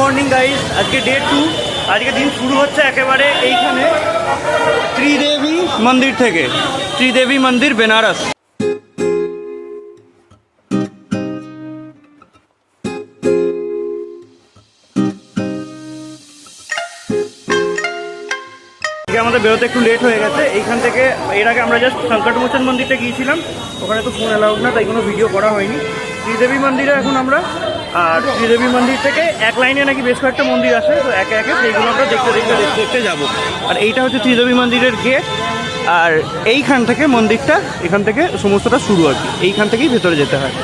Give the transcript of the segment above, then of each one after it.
Morning guys আজকে day two আজকে দিন শুরু হচ্ছে একেবারে এইখানে ত্রিদেবী মন্দির থেকে। ত্রিদেবী মন্দির, বেনারস। আমাদের বেরোতে একটু লেট হয়ে গেছে। এইখান থেকে এর আগে আমরা জাস্ট সংকটমোচন মন্দিরটা গিয়েছিলাম। ওখানে তো ফোন অ্যালাউড না, তাই কোনো ভিডিও করা হয়নি। শ্রীদেবী মন্দিরে এখন আমরা আর শ্রীদেবী মন্দির থেকে এক লাইনে নাকি বেশ কয়েকটা মন্দির আছে তো একে একে সেইগুলো আমরা দেখতে দেখতে দেখতে দেখতে যাব। আর এইটা হচ্ছে শ্রীদেবী মন্দিরের গেট, আর এইখান থেকে মন্দিরটা, এখান থেকে সমস্তটা শুরু আর কি। এইখান থেকেই ভেতরে যেতে হয়।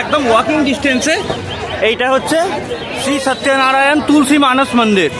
একদম ওয়াকিং ডিস্টেন্সে এইটা হচ্ছে শ্রী সত্যনারায়ণ তুলসী মানস মন্দির।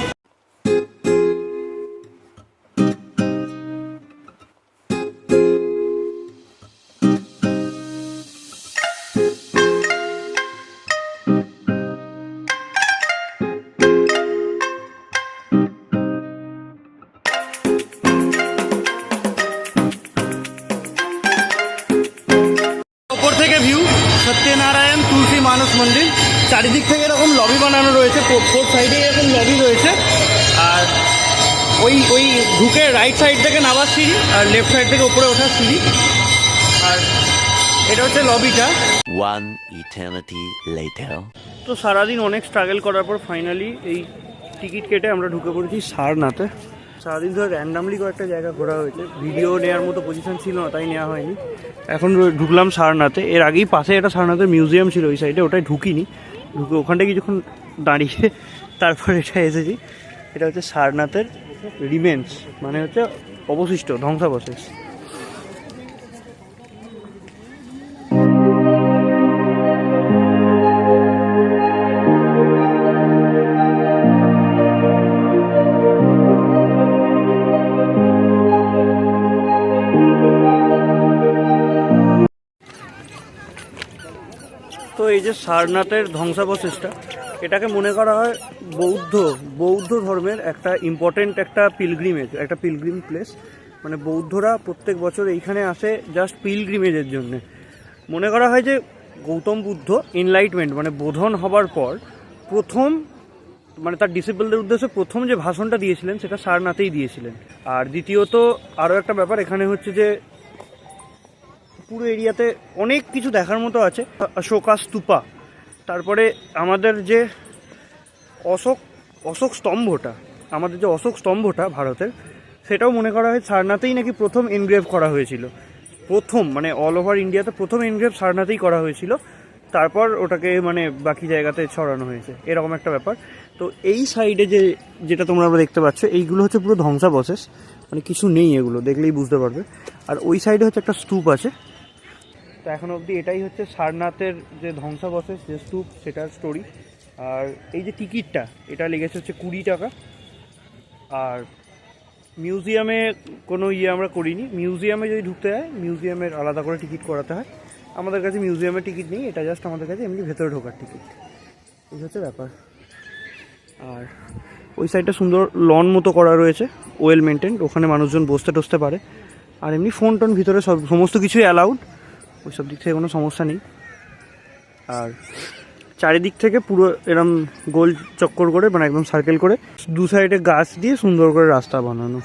ফোর সাইডে এরকম লবি রয়েছে। আর ওই ওই ঢুকে রাইট সাইড থেকে নামার সিঁড়ি আর লেফট সাইড থেকে উপরে ওঠার সিঁড়ি। আর এটা হচ্ছে লবিটা One eternity later. তো সারাদিন অনেক স্ট্রাগল করার পর ফাইনালি এই টিকিট কেটে আমরা ঢুকে পড়েছি সারনাথে সারাদিন ধরে র্যান্ডামলি কয়েকটা জায়গা ঘোরা হয়েছে। ভিডিও নেওয়ার মতো পজিশন ছিল না তাই নেওয়া হয়নি। এখন ঢুকলাম সারনাথে এর আগেই পাশে একটা সারনাথের মিউজিয়াম ছিল ওই সাইডে ওটাই ঢুকিনি। ঢুকে ওখানটা কিছুক্ষণ দাঁড়িয়ে তারপর এটা এসেছি। এটা হচ্ছে সারনাথের রিমেন্স মানে হচ্ছে অবশিষ্ট, ধ্বংসাবশেষ। তো এই যে সারনাথের ধ্বংসাবশেষটা এটাকে মনে করা হয় বৌদ্ধ বৌদ্ধ ধর্মের একটা ইম্পর্টেন্ট একটা পিলগ্রিমেজ একটা পিলগ্রিম প্লেস মানে বৌদ্ধরা প্রত্যেক বছর এইখানে আসে জাস্ট পিলগ্রিমেজের জন্য। মনে করা হয় যে গৌতম বুদ্ধ এনলাইটমেন্ট মানে বোধন হবার পর প্রথম মানে তার ডিসিপলদের উদ্দেশ্যে প্রথম যে ভাষণটা দিয়েছিলেন সেটা সারনাথেই দিয়েছিলেন। আর দ্বিতীয়ত আরও একটা ব্যাপার, এখানে হচ্ছে যে পুরো এরিয়াতে অনেক কিছু দেখার মতো আছে। অশোকা স্তূপা তারপরে আমাদের যে অশোক অশোক স্তম্ভটা, আমাদের যে অশোক স্তম্ভটা ভারতের, সেটাও মনে করা হয় সারনাথেই নাকি প্রথম এনগ্রেভ করা হয়েছিল। প্রথম মানে অল ওভার ইন্ডিয়াতে প্রথম এনগ্রেভ সারনাথেই করা হয়েছিল। তারপর ওটাকে মানে বাকি জায়গাতে ছড়ানো হয়েছে। এরকম একটা ব্যাপার। তো এই সাইডে যে, যেটা তোমরা আমরা দেখতে পাচ্ছ, এইগুলো হচ্ছে পুরো ধ্বংসাবশেষ। মানে কিছু নেই এগুলো, দেখলেই বুঝতে পারবে। আর ওই সাইডে হচ্ছে একটা স্তূপ আছে। তো এখন অবধি এটাই হচ্ছে সারনাথের যে ধ্বংসাবশেষ, যে স্তূপ, সেটার স্টোরি আর এই যে টিকিটটা এটা লেগেছে হচ্ছে কুড়ি টাকা। আর মিউজিয়ামে কোনো ইয়ে আমরা করিনি। মিউজিয়ামে যদি ঢুকতে হয় মিউজিয়ামের আলাদা করে টিকিট করাতে হয়। আমাদের কাছে মিউজিয়ামের টিকিট নেই, এটা জাস্ট আমাদের কাছে এমনি ভেতরে ঢোকার টিকিট এই হচ্ছে ব্যাপার। আর ওই সাইডটা সুন্দর লন মতো করা রয়েছে ওয়েল মেনটেন ওখানে মানুষজন বসতে টসতে পারে। আর এমনি ফোন টোন ভিতরে সব, সমস্ত কিছুই অ্যালাউড ওই সব দিক থেকে কোনো সমস্যা নেই। আর চারিদিক থেকে পুরো এরম গোল চক্কর করে মানে একদম সার্কেল করে, দু সাইডে গাছ দিয়ে সুন্দর করে রাস্তা বানানো।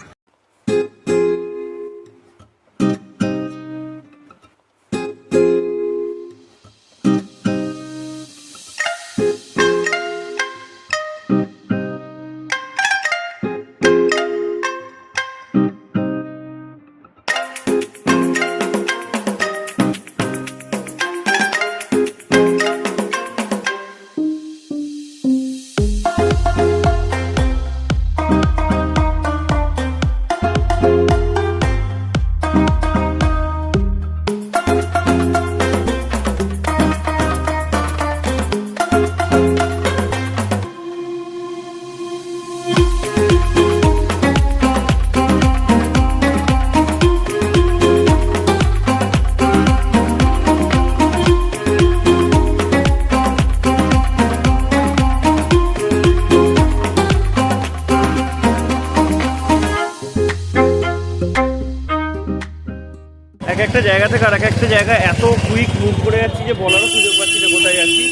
জায়গা থেকে আর এক একটা জায়গা, এত কুইক মুভ করে যাচ্ছি যে বলারও সুযোগ পাচ্ছি না কোথায় যাচ্ছি।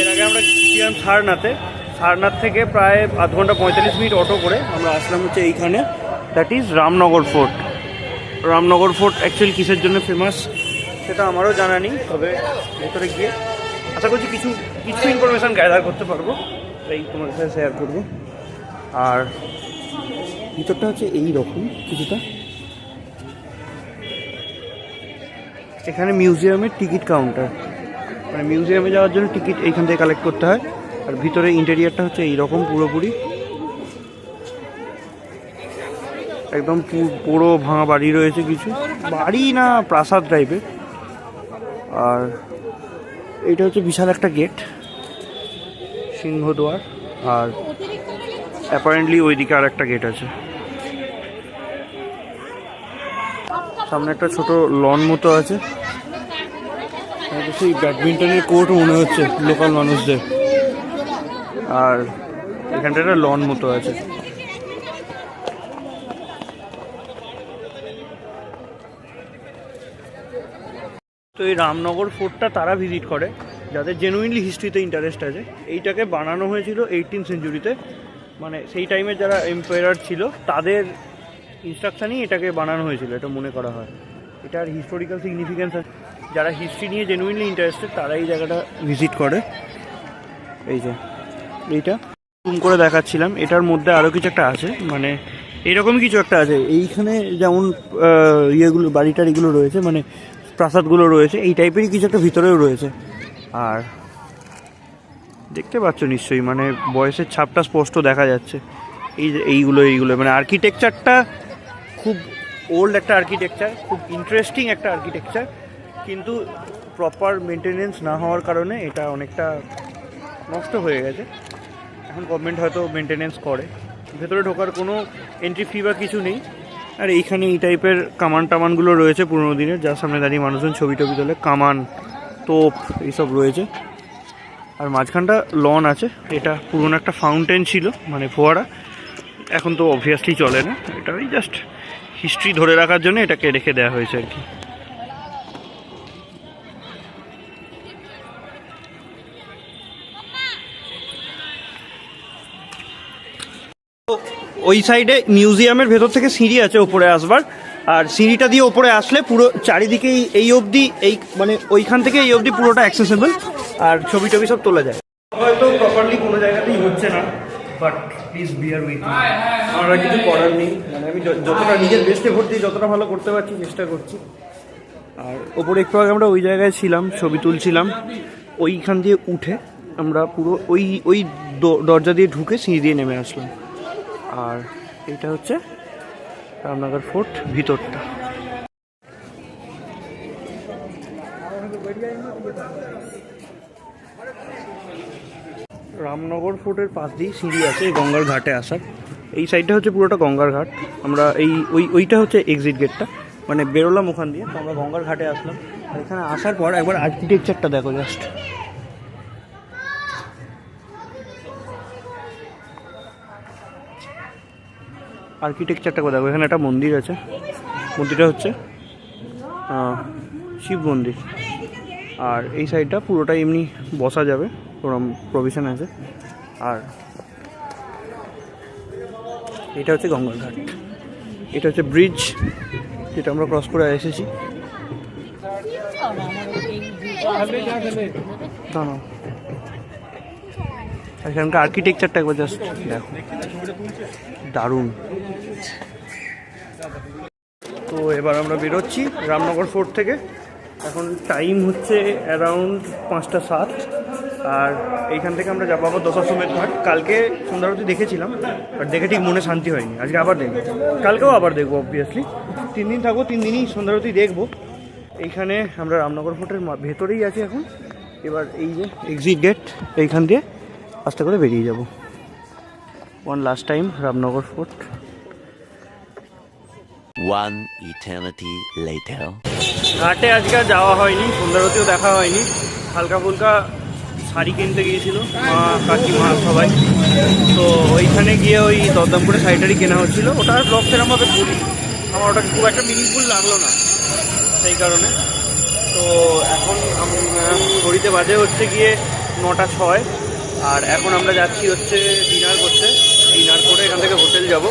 এর আগে আমরা গিয়েছিলাম সারনাথে। সারনাথ থেকে প্রায় আধ ঘণ্টা পঁয়তাল্লিশ মিনিট অটো করে আমরা আসলাম হচ্ছে এইখানে। That is Ramnagar fort. Ramnagar fort actually কিসের জন্য ফেমাস সেটা আমারও জানা নেই, তবে ভেতরে গিয়ে আশা করছি কিছু কিছু ইনফরমেশান গ্যাদার করতে পারব। তাই তোমার সাথে শেয়ার করব। আর ভিতরটা হচ্ছে এই রকম কিছুটা। এখানে মিউজিয়ামের টিকিট কাউন্টার। মানে মিউজিয়ামে যাওয়ার জন্য টিকিট এইখান থেকে কালেক্ট করতে হয়। আর ভিতরে ইন্টেরিয়ারটা হচ্ছে এইরকম পুরোপুরি। একদম পুরো ভাঙা বাড়ি রয়েছে কিছু। বাড়ি না, প্রাসাদ টাইপের আর এইটা হচ্ছে বিশাল একটা গেট সিংহদুয়ার আর অ্যাপারেন্টলি ওইদিকে আর একটা গেট আছে। সামনে একটা ছোট লন মতো আছে। সেই ব্যাডমিন্টনের কোর্ট মনে হচ্ছে লোকাল মানুষদের। আর এখানটা একটা লন মতো আছে। তো এই রামনগর ফোর্টটা তারা ভিজিট করে, যাদের জেনুইনলি হিস্ট্রিতে ইন্টারেস্ট আছে। এইটাকে বানানো হয়েছিল এইটিন সেঞ্চুরিতে মানে সেই টাইমে যারা এম্পায়ার ছিল, তাদের ইনস্ট্রাকশানেই এটাকে বানানো হয়েছিল, এটা মনে করা হয়। এটার হিস্টোরিক্যাল সিগনিফিক্যান্স যারা হিস্ট্রি নিয়ে জেনুইনলি ইন্টারেস্টেড তারা এই জায়গাটা ভিজিট করে। এই যে, এইটা। জুম করে দেখাচ্ছিলাম। এটার মধ্যে আরও কিছু একটা আছে মানে এরকমই কিছু একটা আছে। এইখানে যেমন ইয়েগুলো বাড়ি টাড়িগুলো রয়েছে মানে প্রাসাদগুলো রয়েছে, এই টাইপেরই কিছু একটা ভিতরেও রয়েছে। আর দেখতে পাচ্ছ নিশ্চয়ই মানে বয়সের ছাপটা স্পষ্ট দেখা যাচ্ছে। এই এইগুলো এইগুলো মানে আর্কিটেকচারটা খুব ওল্ড একটা আর্কিটেকচার খুব ইন্টারেস্টিং একটা আর্কিটেকচার কিন্তু প্রপার মেনটেনেন্স না হওয়ার কারণে এটা অনেকটা নষ্ট হয়ে গেছে। এখন গভর্নমেন্ট হয়তো মেনটেনেন্স করে। ভেতরে ঢোকার কোনো এন্ট্রি ফি বা কিছু নেই। আর এইখানে এই টাইপের কামান টামানগুলো রয়েছে পুরোনো দিনের যার সামনে দাঁড়িয়ে মানুষজন ছবি টবি তোলে, কামান, তোপ, এইসব রয়েছে। আর মাঝখানটা লন আছে। এটা পুরোনো একটা ফাউন্টেন ছিল মানে ফোয়ারা। এখন তো অবভিয়াসলি চলে না। এটা ওই জাস্ট হিস্ট্রি ধরে রাখার জন্য এটাকে রেখে দেওয়া হয়েছে আর কি। ওই সাইডে মিউজিয়ামের ভেতর থেকে সিঁড়ি আছে ওপরে আসবার। আর সিঁড়িটা দিয়ে ওপরে আসলে পুরো চারিদিকে এই- অবধি এই মানে ওইখান থেকে এই অবধি পুরোটা অ্যাক্সেসেবল আর ছবি টবি সব তোলা যায়। হয়তো প্রপারলি কোনো জায়গাতেই হচ্ছে না বাট প্লিজ বিয়ার উইথ আমার আর কিছু করার নেই। মানে আমি য- যতটা নিজের বেস্টে ভর্তি যতটা ভালো করতে পারছি চেষ্টা করছি। আর ওপরে একটু আগে আমরা ওই জায়গায় ছিলাম ছবি তুলছিলাম। ওইখান দিয়ে উঠে আমরা পুরো ওই ওই দ- দরজা দিয়ে ঢুকে সিঁড়ি দিয়ে নেমে আসলাম। আর এটা হচ্ছে রামনগর ফোর্ট ভিতরটা। রামনগর ফোর্টের পাশ দিয়ে সিঁড়ি আছে গঙ্গার ঘাটে আসার। এই সাইডটা হচ্ছে পুরোটা গঙ্গার ঘাট। আমরা এই, ওই, ওইটা হচ্ছে এক্সিট গেটটা মানে বেরোলাম ওখান দিয়ে, তো আমরা গঙ্গার ঘাটে আসলাম। আর এখানে আসার পর একবার আর্কিটেকচারটা দেখো জাস্ট আর্কিটেকচারটা দেখো, এখানে একটা মন্দির আছে। মন্দিরটা হচ্ছে শিব মন্দির। আর এই সাইডটা পুরোটা এমনি বসা যাবে, ওরম প্রভিশন আছে। আর এটা হচ্ছে গঙ্গার ঘাট। এটা হচ্ছে ব্রিজ যেটা আমরা ক্রস করে এসেছি। এখানকার আর্কিটেকচারটা একবার জাস্ট দেখো। দারুণ। তো এবার আমরা বেরোচ্ছি রামনগর ফোর্ট থেকে। এখন টাইম হচ্ছে অ্যারাউন্ড পাঁচটা সাত, আর এইখান থেকে আমরা যাব আবার দশাশ্বমেধ ঘাট। কালকে সন্ধ্যারতি দেখেছিলাম বাট দেখে ঠিক মনে শান্তি হয়নি। আজকে আবার দেখব। কালকেও আবার দেখব অবভিয়াসলি তিন দিন থাকব, তিন দিনই সন্ধ্যারতি দেখব। এইখানে আমরা রামনগর ফোর্টের ভেতরেই আছি এখন। এবার এই যে এক্সিট গেট এইখান দিয়ে আস্তে করে বেরিয়ে যাব। One last time Ramnagar fort One eternity later. ঘাটে আজকে যাওয়া হয়নি সন্ধ্যারতিও দেখা হয়নি। হালকা ফুলকা শাড়ি কিনতে গিয়েছিল মা কাকিমা সবাই। তো ওইখানে গিয়ে ওই দরদামপুরে শাড়িটারি কেনা হচ্ছিল। ওটা ব্লগ সেরকমভাবে করি আমার ওটা খুব একটা মিনিংফুল লাগল না সেই কারণে। তো এখন ঘড়িতে বাজে হচ্ছে গিয়ে নটা ছয়। আর এখন আমরা যাচ্ছি হচ্ছে ডিনার করতে। ডিনার করে এখান থেকে হোটেল যাব।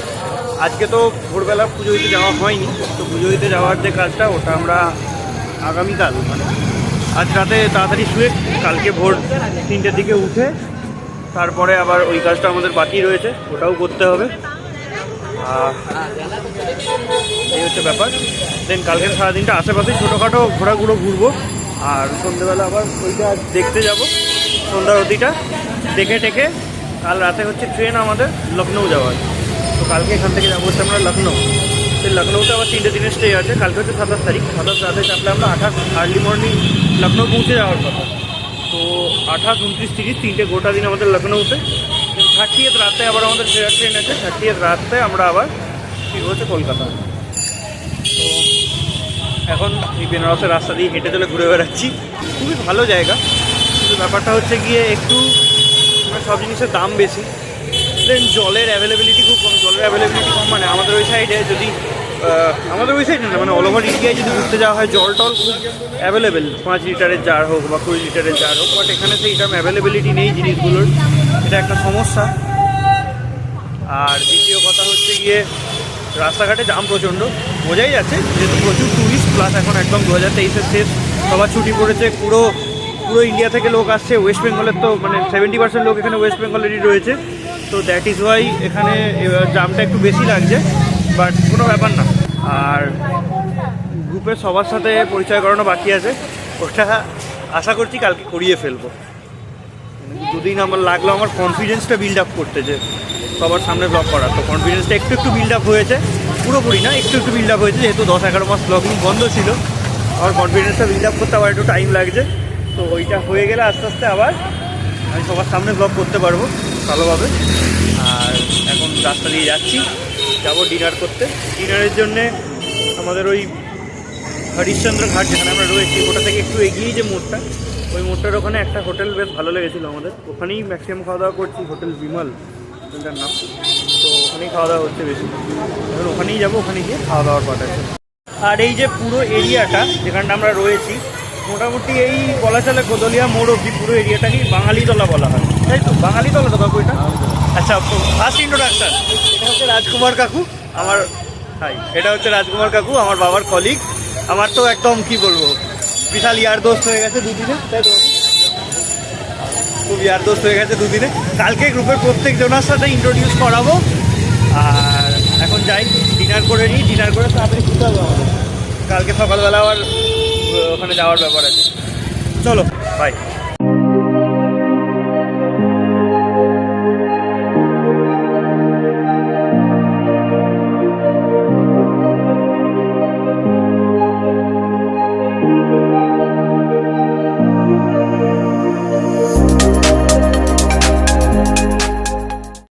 আজকে তো ভোরবেলা পুজো দিতে যাওয়া হয়নি। তো পুজো দিতে যাওয়ার যে কাজটা, ওটা আমরা আগামীকাল মানে আজ রাতে তাড়াতাড়ি শুয়ে কালকে ভোর তিনটের দিকে উঠে তারপরে আবার ওই কাজটা আমাদের বাকি রয়েছে, ওটাও করতে হবে। এই হচ্ছে ব্যাপার। দেন কালকের সারাদিনটা আশেপাশে ছোটোখাটো ঘোরাঘুরো ঘুরবো। আর সন্ধ্যেবেলা আবার ওইটা দেখতে যাব, সন্ধ্যার অতিটা। দেখে টেকে কাল রাতে হচ্ছে ট্রেন আমাদের লখনৌ যাওয়ার। তো কালকে এখান থেকে যাব হচ্ছে আমরা লখনৌ সেই লখনৌতে আবার তিনটে দিনের স্টে আছে। কালকে হচ্ছে সাতাশ তারিখ। সাতাশ রাতে চাপলে আমরা আঠাশ আর্লি মর্নিং লখনৌ পৌঁছে যাওয়ার কথা। তো আঠাশ, উনত্রিশ, তিরিশ তিনটে গোটা দিন আমাদের লখনৌতে। থার্টিয়েথ রাতে আবার আমাদের ফেরার ট্রেন আছে। থার্টিয়েথ রাতে আমরা আবার ফিরবো হচ্ছে কলকাতা। তো এখন এই বেনারসের রাস্তা দিয়ে হেঁটে চলে ঘুরে বেড়াচ্ছি। খুবই ভালো জায়গা। কিন্তু ব্যাপারটা হচ্ছে গিয়ে একটু মানে সব জিনিসের দাম বেশি। দেন জলের অ্যাভেলেবিলিটি খুব কম। জলের অ্যাভেলেবিলিটি কম মানে আমাদের ওই সাইডে যদি আমাদের ওই সাইডে না মানে অল ওভার ইন্ডিয়ায় যদি ঘুরতে যাওয়া হয়, জল টল অ্যাভেলেবেল পাঁচ লিটারের জার হোক বা কুড়ি লিটারের জার হোক বাট এখানে সেই রকম অ্যাভেলেবিলিটি নেই জিনিসগুলোর। এটা একটা সমস্যা। আর দ্বিতীয় কথা হচ্ছে গিয়ে, রাস্তাঘাটে জাম প্রচণ্ড। বোঝাই যাচ্ছে, যেহেতু প্রচুর ট্যুরিস্ট প্লাস এখন একদম দু হাজার তেইশের শেষ। সবার ছুটি পড়েছে, পুরো পুরো ইন্ডিয়া থেকে লোক আসছে। ওয়েস্ট বেঙ্গলের তো মানে সেভেন্টি পার্সেন্ট লোক এখানে ওয়েস্ট বেঙ্গলেরই রয়েছে। তো দ্যাট ইজ ওয়াই এখানে জামটা একটু বেশি লাগছে। বাট কোনো ব্যাপার না। আর গ্রুপে সবার সাথে পরিচয় করানো বাকি আছে। ওটা আশা করছি কালকে করিয়ে ফেলব। দুদিন আমার লাগল আমার কনফিডেন্সটা বিল্ড আপ করতে যে সবার সামনে ব্লগ করার তো কনফিডেন্সটা একটু একটু বিল্ড আপ হয়েছে। পুরোপুরি না, একটু একটু বিল্ড আপ হয়েছে। যেহেতু দশ এগারো মাস ব্লগিং বন্ধ ছিল, আমার কনফিডেন্সটা বিল্ড আপ করতে আবার একটু টাইম লাগছে। তো ওইটা হয়ে গেলে আস্তে আস্তে আবার আমি সবার সামনে ব্লগ করতে পারব ভালোভাবে। আর এখন রাস্তা দিয়ে যাচ্ছি। যাব ডিনার করতে। ডিনারের জন্যে আমাদের ওই হরিশ্চন্দ্র ঘাট যেখানে আমরা রয়েছি, ওটা থেকে একটু এগিয়েই যে মোড়টা, ওই মোড়টার ওখানে একটা হোটেল বেশ ভালো লেগেছিলো আমাদের। ওখানেই ম্যাক্সিমাম খাওয়া দাওয়া করছি, হোটেল বিমল হোটেলটার নাম। তো ওখানেই খাওয়া দাওয়া হচ্ছে বেশি। এবার ওখানেই যাব, ওখানে গিয়ে খাওয়া দাওয়ার আছে। আর এই যে পুরো এরিয়াটা যেখানটা আমরা রয়েছি, মোটামুটি এই বলা চলে গোদলিয়া মোড় অব্দি পুরো এরিয়াটাকেই বাঙালিতলা বলা হয়। তাই তো বাঙালিতলা তো কাকু এটা? আচ্ছা ফার্স্ট ইন্ট্রোডাকশন এটা হচ্ছে রাজকুমার কাকু, আমার হাই এটা হচ্ছে রাজকুমার কাকু, আমার বাবার কলিগ আমার তো একদম, কি বলব, বিশাল ইয়ার দোস্ত হয়ে গেছে দুদিনে, তাই তো? খুব ইয়ার দোস্ত হয়ে গেছে দুদিনে। কালকে গ্রুপের প্রত্যেক জনের সাথে ইন্ট্রোডিউস করাবো। আর এখন যাই ডিনার করে নিই ডিনার করে তাড়াতাড়ি শুতে হবে আমাদের কালকে সকালবেলা আবার ওখানে যাওয়ার ব্যাপার আছে। চলো বাই